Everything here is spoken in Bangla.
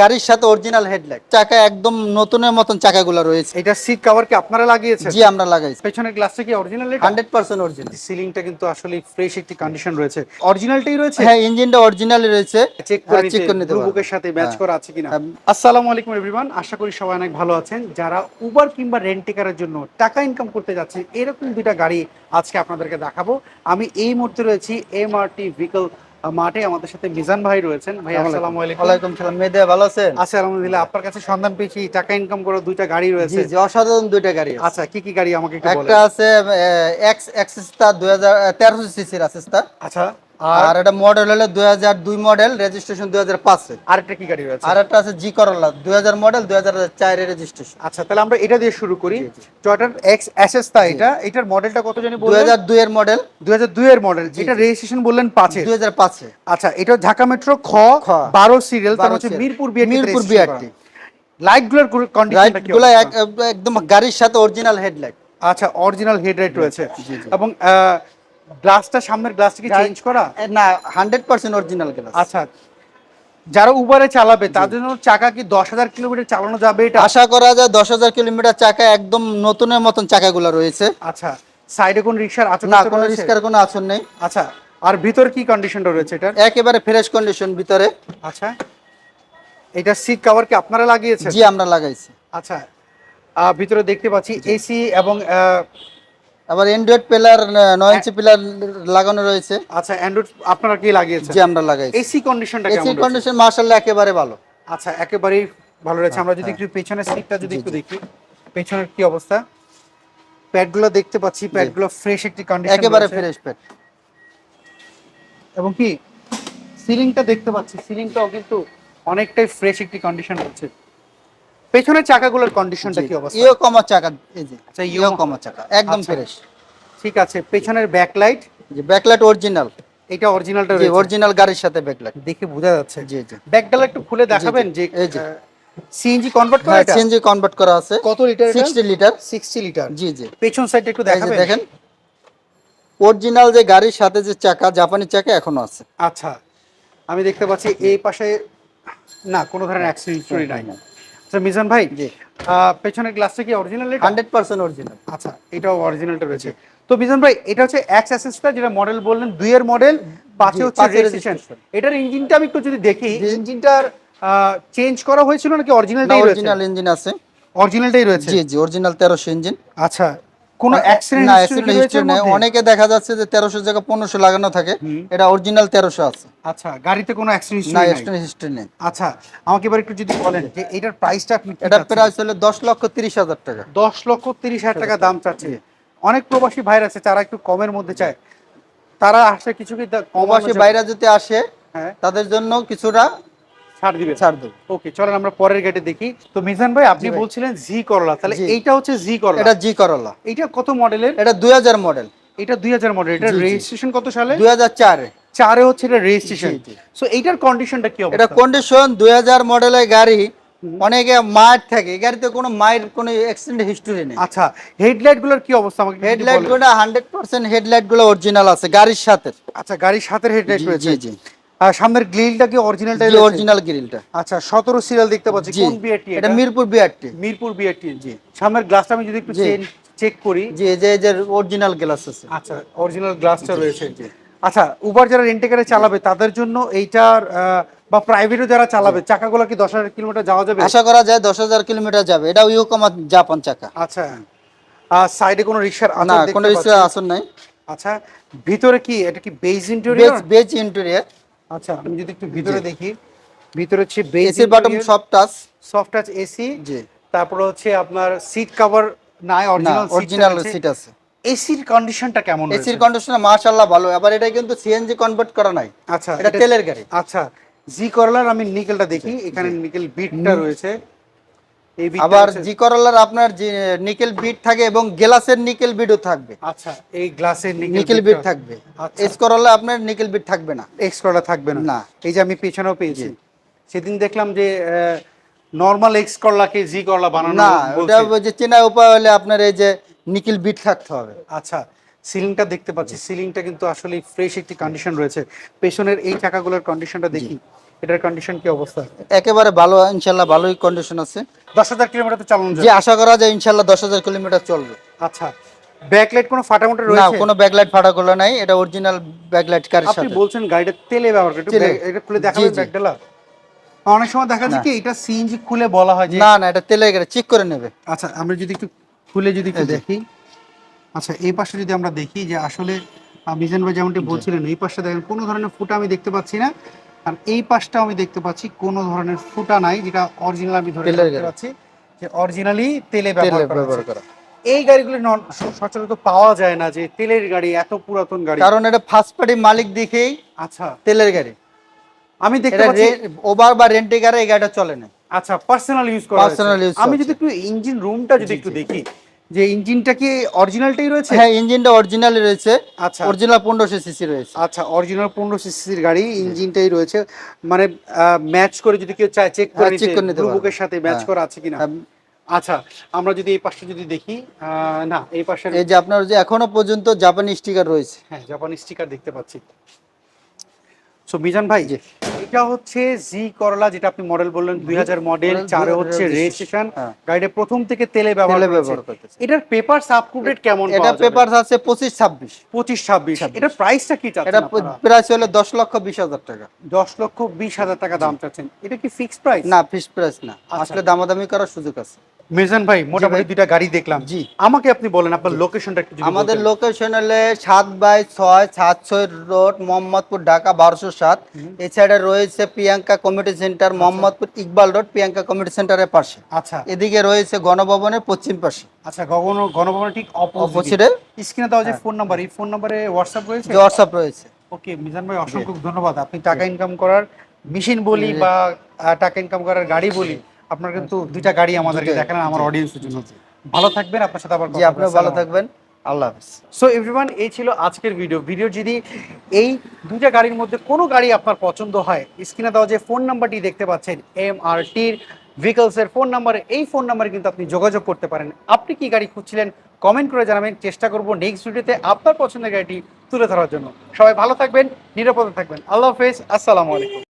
গাড়ির সাথে অরিজিনাল হেডলাইট চাকা একদম নতুনের মতন চাকাগুলো রয়েছে। এটা সিট কভার কি আপনারা লাগিয়েছেন? জি আমরা লাগাইছি। পেছনের গ্লাসটা কি অরিজিনাল হান্ড্রেড পার্সেন্ট অরিজিনাল সিলিংটা কিন্তু আসলে ফ্রেশ একটি কন্ডিশন রয়েছে। অরিজিনালটাই রয়েছে? হ্যাঁ ইঞ্জিনটা অরিজিনালি রয়েছে। চেক করে হ্যাঁ, check করে নিতে বুকের সাথে ম্যাচ হ্যাঁ। করা আছে কিনা। হ্যাঁ। আসসালামু আলাইকুম এভরিওয়ান আশা করি সবাই অনেক ভালো আছেন। যারা উবার কিংবা রেন্টেকারের জন্য টাকা ইনকাম করতে যাচ্ছেন এরকম দুইটা গাড়ি আজকে আপনাদেরকে দেখাবো। আমি এই মুহূর্তে রয়েছি এমআরটি ভিকল মাঠে আমাদের সাথে মিজান ভাই রয়েছেন। ভাই আসসালামু আলাইকুম। ওয়ালাইকুম সালাম। মেদে ভালো আছেন? আচ্ছা আলহামদুলিল্লাহ। আপনার কাছে সন্ধান পেয়েছি টাকা ইনকাম করে দুইটা গাড়ি রয়েছে। জি অসাধারণ দুইটা গাড়ি আছে। আচ্ছা কি কি গাড়ি আমাকে একটু একটা বলেন? আছে এক্স হাজার তেরো সিসির আছে আচ্ছা। আর আর এটা মডেল হলো দুই হাজার দুই মডেল রেজিস্ট্রেশন দুই হাজার পাঁচে। আরেকটা কি গাড়ি রয়েছে? আর একটা আছে জি করলা দুই হাজার মডেল দুই হাজার চারের রেজিস্ট্রেশন আচ্ছা তাহলে আমরা এটা দিয়ে শুরু করি। টয়টার এক্স এসএস তা এটা এটার মডেলটা কত জানি দুই হাজার দুই এর মডেল 2002 এর মডেল এটা রেজিস্ট্রেশন বললেন পাঁচে। দুই হাজার পাঁচে। আচ্ছা এটা ঢাকা মেট্রো খ। বারো সিরিয়াল তার হচ্ছে। মিরপুর বিআরটি মিরপুর বিআরটি লাইটগুলোর কন্ডিশনটা কি গুলো এক- একদম গাড়ির সাথে অরিজিনাল হেডলাইট আচ্ছা অরিজিনাল হেডলাইট রয়েছে। জি, জি। গ্লাসটা সামনের গ্লাসটা কি চেঞ্জ করা? না হান্ড্রেড পার্সেন্ট অরিজিনাল গ্লাস আচ্ছা যারা উবারে চালাবে তাদের জন্য চাকা কি দশ হাজার কিলোমিটার চালানো যাবে এটা? আশা করা যায় দশ হাজার কিলোমিটার চাকা একদম নতুনের মতন চাকাগুলো রয়েছে। আচ্ছা সাইডে কোন রিক্সার আছে না কোনো রিক্সার কোনো আসন নেই। আচ্ছা আর ভিতরে কি কন্ডিশনটা রয়েছে এটা একেবারে ফ্রেশ কন্ডিশন ভিতরে। আচ্ছা এটা সিট কভার কি আপনারা লাগিয়েছেন? জি আমরা লাগাইছি। আচ্ছা ভিতরে দেখতে পাচ্ছি এসি এবং আবার অ্যান্ড্রয়েড পিলার নয় ইঞ্চি পিলার লাগানো রয়েছে। আচ্ছা অ্যান্ড্রয়েড আপনারা কি লাগিয়েছেন? জি আমরা লাগাইছি। এসি কন্ডিশনটা এসি কেমন রয়েছে? কন্ডিশন মার্শাল্লাহ একেবারে ভালো। আচ্ছা একেবারেই ভালো রয়েছে। আমরা যদি হ্যাঁ। একটু পেছনের সিটটা যদি একটু। দেখি পেছনের কি অবস্থা? প্যাডগুলো দেখতে পাচ্ছি প্যাডগুলো ফ্রেশ একটি কন্ডিশন একেবারে ফ্রেশ প্যাড এবং কি সিলিংটা দেখতে পাচ্ছি সিলিংটাও কিন্তু অনেকটাই ফ্রেশ একটি কন্ডিশন রয়েছে। পেছনের চাকাগুলোর কন্ডিশনটা কি অবস্থা? ইও কমা চাকা এই যে আচ্ছা, ইও কমা চাকা একদম আচ্ছা। ফ্রেশ ঠিক আছে পেছনের ব্যাকলাইট যে ব্যাকলাইট অরিজিনাল এটা অরিজিনালটা রয়েছে। অরিজিনাল গাড়ির সাথে ব্যাকলাইট দেখে বোঝা যাচ্ছে। জি জি। ব্যাকডালা একটু খুলে দেখাবেন যে এই যে। সিএনজি কনভার্ট করা হ্যাঁ এটা? সিএনজি কনভার্ট করা আছে। কত লিটার 60 লিটার 60 লিটার জি জি। পেছন সাইডটা একটু এই যে দেখাবেন। দেখেন। অরিজিনাল যে গাড়ির সাথে যে চাকা জাপানি চাকা এখনও আছে। আচ্ছা আমি দেখতে পাচ্ছি এই পাশে না কোনো ধরনের অ্যাক্সিডেন্ট নাই। আচ্ছা মিজান ভাই পেছনের গ্লাসটা কি অরিজিনাল হান্ড্রেড পার্সেন্ট অরিজিনাল আচ্ছা এটাও অরিজিনালটা রয়েছে। তো মিজান ভাই এটা হচ্ছে এক্স অ্যাসেসটা যেটা মডেল বললেন দুইয়ের মডেল পাঁচে হচ্ছে রেজিস্ট্রেশন এটার ইঞ্জিনটা আমি একটু যদি দেখি। ইঞ্জিনটার চেঞ্জ করা হয়েছিল নাকি অরিজিনালটাই রয়েছে? অরিজিনাল ইঞ্জিন আছে। অরিজিনালটাই রয়েছে? জি জি অরিজিনাল তেরোশো ইঞ্জিন আচ্ছা কোনো অ্যাক্সিডেন্ট হিস্ট্রি accident অনেকে দেখা যাচ্ছে যে তেরোশো জায়গায় পনেরোশো লাগানো থাকে। এটা অরিজিনাল তেরোশো আছে। আচ্ছা গাড়িতে কোনো অ্যাক্সিডেন্ট হিস্ট্রি নাই হিস্ট্রি নেই। আচ্ছা আমাকে এবার একটু যদি বলেন যে এটার প্রাইসটা আপনি এটা? প্রাইস হলো দশ লক্ষ তিরিশ হাজার টাকা। দশ লক্ষ তিরিশ হাজার টাকা দাম চাচ্ছে। অনেক প্রবাসী ভাইরা আছে যারা একটু কমের মধ্যে চায়। তারা আসলে কিছু কি প্রবাসী? বাইরে যদি আসে হ্যাঁ। তাদের জন্য কিছুটা ছাড় দিবে ছাড় দেবো। ওকে চলেন আমরা পরের গেটে দেখি। তো মিজান ভাই আপনি বলছিলেন জি করলা তাহলে এইটা হচ্ছে জি করলা এটা জি করলা এইটা কত মডেলের এটা দুই হাজার মডেল এটা দুই হাজার মডেল এটা। রেজিস্ট্রেশন কত সালে? দুই হাজার চারে। চারে হচ্ছে এটা রেজিস্ট্রেশন। সো এইটার কন্ডিশনটা কি এটা কন্ডিশন দুই হাজার মডেলের গাড়ি। অনেকে মায়ের থাকে। গাড়িতে কোনো মায়ের কোনো অ্যাক্সিডেন্ট হিস্টোরি নেই। আচ্ছা হেডলাইটগুলোর কি অবস্থা? আমাকে হেডলাইটগুলো হান্ড্রেড পার্সেন্ট হেডলাইটগুলো অরিজিনাল আছে গাড়ির সাথে। আচ্ছা গাড়ির সাথে হেডলাইট রয়েছে। জি। সামনের গ্রিলটা কি অরিজিনালটাই জি অরিজিনাল গ্রিলটা আচ্ছা সতেরো সিরিয়াল দেখতে পাচ্ছি। কোন বিআরটি এটা মিরপুর বিআরটি মিরপুর বিআরটি জি। সামনের গ্লাসটা আমি যদি একটু জি। চেক করি। জি যে যে অরিজিনাল গ্লাস আছে। আচ্ছা অরিজিনাল গ্লাসটা রয়েছে। আচ্ছা উবার যারা রেন্টেকারে চালাবে তাদের জন্য এইটার বা প্রাইভেটও যারা চালাবে চাকাগুলো কি দশ হাজার কিলোমিটার যাওয়া যাবে? আশা করা যায় দশ হাজার কিলোমিটার যাবে। এটা ইউকোমা জাপান চাকা। আচ্ছা আর সাইডে কোনো রিক্সার না কোনো কিছু আসন নাই। আচ্ছা ভিতরে কি এটা কি বেজ ইন্টেরিয়র বেজ ইন্টেরিয়র আচ্ছা আমি যদি একটু ভিতরে দেখি। ভিতরে হচ্ছে বেজ এসির button soft touch soft touch AC জি। তারপরে হচ্ছে আপনার সিট কভার নাই অরিজিনাল অরিজিনাল সিট আছে। এসির কন্ডিশনটা কেমন এসির কন্ডিশন মাশাআল্লাহ ভালো আবার এটা কিন্তু সিএনজি কনভার্ট করা নাই। আচ্ছা এটা তেলের গাড়ি। আচ্ছা জি করলার আমি নিকেলটা দেখি এখানে নিকেল বিটটা রয়েছে। আবার জি করলার আপনার যে নিকেল বিট থাকে এবং গ্লাসের নিকেল বিটও থাকবে। আচ্ছা এই গ্লাসের নিকেল বিট থাকবে। আচ্ছা। এস করলা আপনার নিকেল বিট থাকবে না। এক্স করলা থাকবে না। না। এই যে আমি পেছনেও পেয়েছি। সেদিন দেখলাম যে নর্মাল এক্স করলাকে জি করলা বানানো না ওটা যে চেনা উপায় হলে আপনার এই যে নিকেল বিট থাকতে হবে। আচ্ছা সিলিংটা দেখতে পাচ্ছি। সিলিংটা কিন্তু আসলে ফ্রেশ একটি কন্ডিশন রয়েছে। পেছনের এই চাকাগুলোর কন্ডিশনটা দেখি। এটার কন্ডিশন কি অবস্থা? একেবারে ভালো ইনশাল্লাহ ভালোই কন্ডিশন আছে। দশ হাজার কিলোমিটার চালানো যায় আশা করা যায় ইনশাল্লাহ দশ হাজার কিলোমিটার চলবে। আচ্ছা ব্যাকলাইট কোনো ফাটামোটা না রয়েছে কোনো ব্যাকলাইট ফাটা গুলো নাই এটা অরিজিনাল ব্যাকলাইট কারের আপনি বলছেন গাড়িটা তেলে ব্যবহার করে এটা খুলে দেখাবেন ব্যাকডালা অনেক সময় দেখা যায় কি এটা সিএনজি খুলে বলা হয় যে না না এটা তেলে গেলে চেক করে নেবে। আচ্ছা আমরা যদি একটু খুলে যদি একটু দেখি। আচ্ছা এই পাশে যদি আমরা দেখি যে আসলে মিজান ভাই যেমনটি বলছিলেন এই পাশটা দেখেন কোনো ধরনের ফুটা আমি দেখতে পাচ্ছি না। আর এই পাশটাও আমি দেখতে পাচ্ছি কোনো ধরনের ফুটা নাই যেটা অরিজিনাল আমি ধরে দেখতে পাচ্ছি যে অরিজিনালি তেলে ব্যবহার করা এই গাড়িগুলো সচরাচর পাওয়া যায় না যে তেলের গাড়ি এত পুরাতন গাড়ি। কারণ এটা ফার্স্ট পার্টি মালিক দেখেই আচ্ছা। তেলের গাড়ি। আমি দেখতে পাচ্ছি ওভার বা রেন্টে গাড়ি এই গাড়িটা চলে না। আচ্ছা পার্সোনাল ইউজ করা। আমি যদি একটু ইঞ্জিন রুমটা যদি একটু দেখি যে ইঞ্জিনটা কি অরিজিনালটাই রয়েছে? হ্যাঁ ইঞ্জিনটা অরিজিনালি রয়েছে। আচ্ছা। অরিজিনাল পনেরোশো সিসি রয়েছে। আচ্ছা অরিজিনাল পনেরো সিসির গাড়ি ইঞ্জিনটাই রয়েছে। মানে ম্যাচ করে যদি কেউ চায় চেক করে হ্যাঁ, নিতে check করে নিতে বুকের সাথে ম্যাচ হ্যাঁ। করা আছে কিনা? আচ্ছা আমরা যদি এই পাশটা যদি দেখি না এই পাশে এই যে আপনার যে এখনও পর্যন্ত জাপানি স্টিকার রয়েছে। হ্যাঁ জাপানি স্টিকার দেখতে পাচ্ছি। সো মিজান ভাই জি। এটা হচ্ছে জি করলা যেটা আপনি মডেল বললেন দুই হাজার মডেল চারে হচ্ছে রেজিস্ট্রেশন হ্যাঁ। গাড়িটা প্রথম থেকে তেলে ব্যবহার ব্যবহার করতেছে। এটার পেপার আপ কেমন এটা পেপার আছে পঁচিশ ছাব্বিশ। পঁচিশ ছাব্বিশ। এটার প্রাইসটা কি এটা প্রাইস হলো দশ লক্ষ বিশ হাজার টাকা। দশ লক্ষ বিশ হাজার টাকা দাম চাচ্ছেন। এটা কি ফিক্সড প্রাইস না ফিক্স প্রাইস না। আচ্ছা। আসলে দামাদামি করার সুযোগ আছে। মেজান ভাই মোটামুটি দুইটা গাড়ি দেখলাম। জি। আমাকে আপনি বলেন আপনার লোকেশনটা একটু আমাদের। লোকেশন হলে সাত বাই ছয় সাত ছয় রোড মোহাম্মদপুর ঢাকা বারোশো সাত। সাইডে রয়েছে Priyanka community centre Mohammadpur Iqbal road Priyanka community সেন্টারের পাশে। আচ্ছা। এদিকে রয়েছে গণভবনের পশ্চিম পাশে। আচ্ছা গগন গণভবনের ঠিক অপোজিট স্ক্রিনে দেওয়া যে হ্যাঁ। ফোন নাম্বার এই ফোন নাম্বারে হোয়াটসঅ্যাপ রয়েছে? হোয়াটসঅ্যাপ রয়েছে। ওকে মিজান ভাই অসংখ্য ধন্যবাদ। আপনি টাকা ইনকাম করার মেশিন বলি বা টাকা ইনকাম করার গাড়ি বলি। আপনার কিন্তু দুইটা গাড়ি আমাদেরকে দেখালেন আমার অডিয়েন্সের জন্য। ভালো থাকবেন আপনার সাথে আবার জি। আপনিও ভালো থাকবেন। আল্লাহ হাফিজ। সো এভরিওয়ান এই ছিল আজকের ভিডিও ভিডিও যদি এই দুইটা গাড়ির মধ্যে কোনো গাড়ি আপনার পছন্দ হয় স্ক্রিনে দেওয়া যে ফোন নাম্বারটি দেখতে পাচ্ছেন এম আর টির ভেহিকলসের ফোন নাম্বারে এই ফোন নাম্বারে কিন্তু আপনি যোগাযোগ করতে পারেন। আপনি কি গাড়ি খুঁজছিলেন কমেন্ট করে জানাবেন। চেষ্টা করব নেক্সট ভিডিওতে আপনার পছন্দের গাড়িটি তুলে ধরার জন্য। সবাই ভালো থাকবেন নিরাপদে থাকবেন। আল্লাহ হাফেজ আসসালামু আলাইকুম।